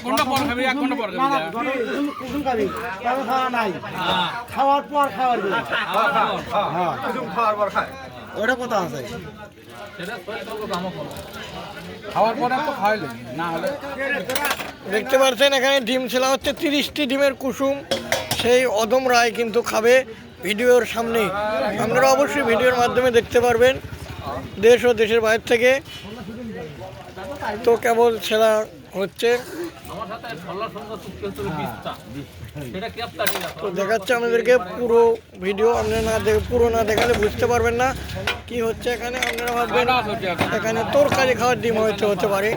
এক ঘণ্টা পর খাবি? এক ঘণ্টা পর না না খাবি কুসুম কুসুম খাবি। কারও খাওয়া নাই। খাওয়ার পর খাওয়ার দিন হ্যাঁ। ওটা কথা আছে। খাওয়ার পরে তো খাইলে না হলে দেখতে পাচ্ছেন এখানে ডিম ছেলা হচ্ছে তিরিশটি ডিমের কুসুম। সেই অদম রায় কিন্তু খাবে ভিডিওর সামনে। আপনারা অবশ্যই ভিডিওর মাধ্যমে দেখতে পারবেন দেশ ও দেশের বাইরে থেকে। তো কেবল ছেলা হচ্ছে। তো দেখাচ্ছে আমাদেরকে পুরো ভিডিও। আপনারা না দেখে পুরো না দেখালে বুঝতে পারবেন না কি হচ্ছে এখানে। আপনারা ভাববেন এখানে। তরকারি খাওয়ার ডিম হয়তো হতে পারে।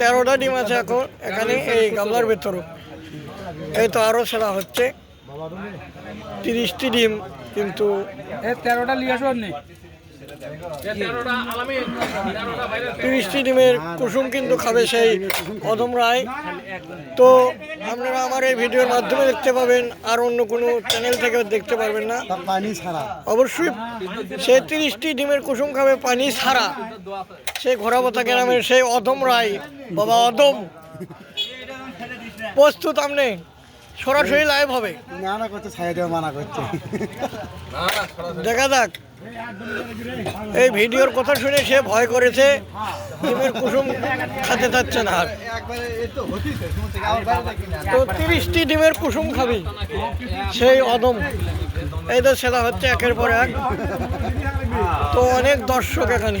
তেরোটা ডিম আছে এখন। এখানে এই গামলার ভেতরও। এই তো আরও সেরা হচ্ছে। তিরিশটি ডিম কিন্তু তেরোটা লিয়ে আসো নি তিরিশটি ডিমের কুসুম কিন্তু খাবে সেই অদম রায়। তো আপনারা আমার এই ভিডিওর মাধ্যমে দেখতে পাবেন আর অন্য কোনো চ্যানেল থেকে দেখতে পারবেন না। পানি ছাড়া। অবশ্যই সে তিরিশটি ডিমের কুসুম খাবে পানি ছাড়া। সেই ঘোড়াপথা গ্রামের সেই অদম রায় বাবা অদম প্রস্তুত আপনি? সরাসরি লাইভ হবে। না না করতে দেওয়া মানা করছে। দেখা যাক। এই ভিডিওর কথা শুনে সে ভয় করেছে, ডিমের কুসুম খেতে চাচ্ছে না তো তিরিশটি ডিমের কুসুম খাবি, সেই অদম। এই তো সেটা হচ্ছে একের পর এক। তো অনেক দর্শক এখানে।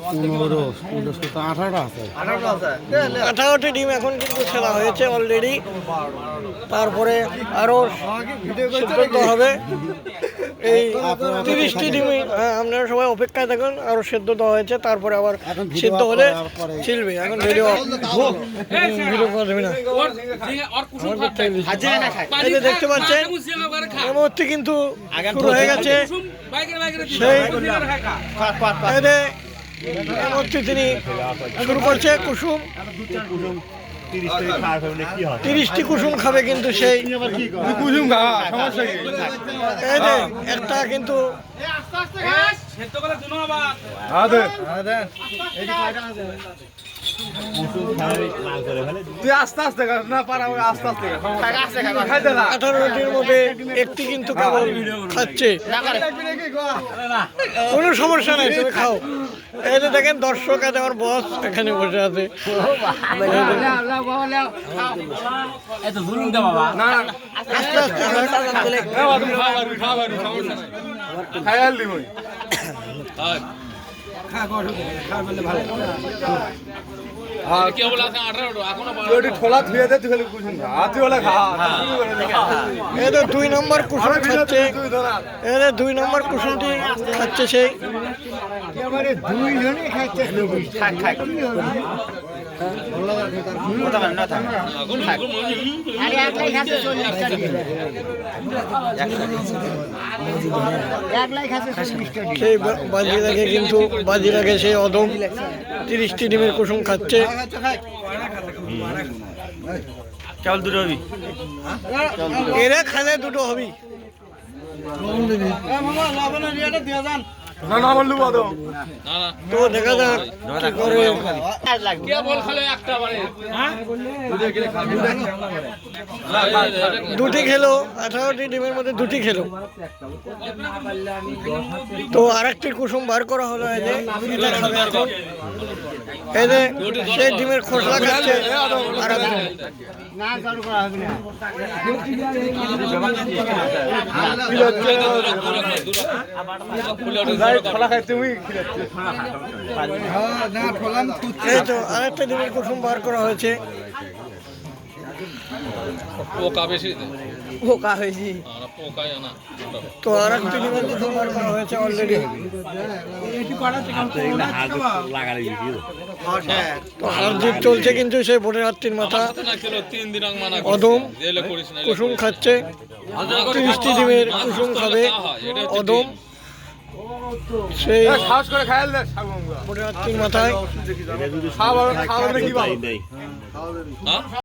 পনেরো পনেরো আঠারোটা আছে। আঠারোটি ডিম এখন কিন্তু খেলা হয়েছে অলরেডি তারপরে আরও হবে। এই তিরিশটি ডিমে হ্যাঁ আপনারা সবাই অপেক্ষায় থাকুন আরও সেদ্ধ দেওয়া হয়েছে তারপরে আবার সিদ্ধ হলে ছিলবে এখন ভিডিও ভিডিও করা যাবে না। দেখতে পাচ্ছেন। এই মুহূর্তে কিন্তু শুরু হয়ে গেছে। কুসুম বাইকের বাইকের সেই মুহূর্তে তিনি শুরু করছে কুসুম। তিরিশটি কুসুম খাবে কিন্তু সেই কুসুম সমস্যা কি? এই যে একটা কিন্তু সেদ্ধ করে দুনো। আবার তুই আস্তে আস্তে না পারা আস্তে আস্তে আঠারোটির মধ্যে একটি কিন্তু কেবল খাচ্ছে কোনো সমস্যা নাই তুমি খাও এই যে দেখেন দর্শক আছে আমার বস এখানে বসে আছে এত জুলুম দে বাবা না না আস্তে আস্তে খায়াল ঠোলা ধুয়ে দে তুই কুসুম খা বলে খা। এই দুই নম্বর কুসুম খাচ্ছে। দুই নম্বর কুসুমটি খাচ্ছে সেই। দুইজনই খাইছে সেই বা- বাজি লাগে কিন্তু বাজি লাগে সেই অদম তিরিশটি ডিমের কুসুম খাচ্ছে। চাউল দুটো হবি। এরা খালে দুটো হবি। না না আমার লুবা দাও। তো দেখা যাক কি করে। কে বল খালে একটা বারে? হ্যাঁ? দুটি খেলো আঠারোটি ডিমের মধ্যে দুটি খেলো। তো আরেকটি কুসুম বার করা হলো এই যে এটা খাবে এখন। এই যে সেই ডিমের খোসলা খাচ্ছে এই তো আরেকটা ডিমের কুসুম বার করা হয়েছে। পোকা বেশি পোকা তো আর একটি কুসুম বার করা হয়েছে অলরেডি তো হার জিত চলছে কিন্তু সেই ভোটের হাতটির মাথা অদম কুসুম খাচ্ছে তিরিশটি ডিমের কুসুম খাবে অদম সেই সাহস করে ভোটের মাথায় কি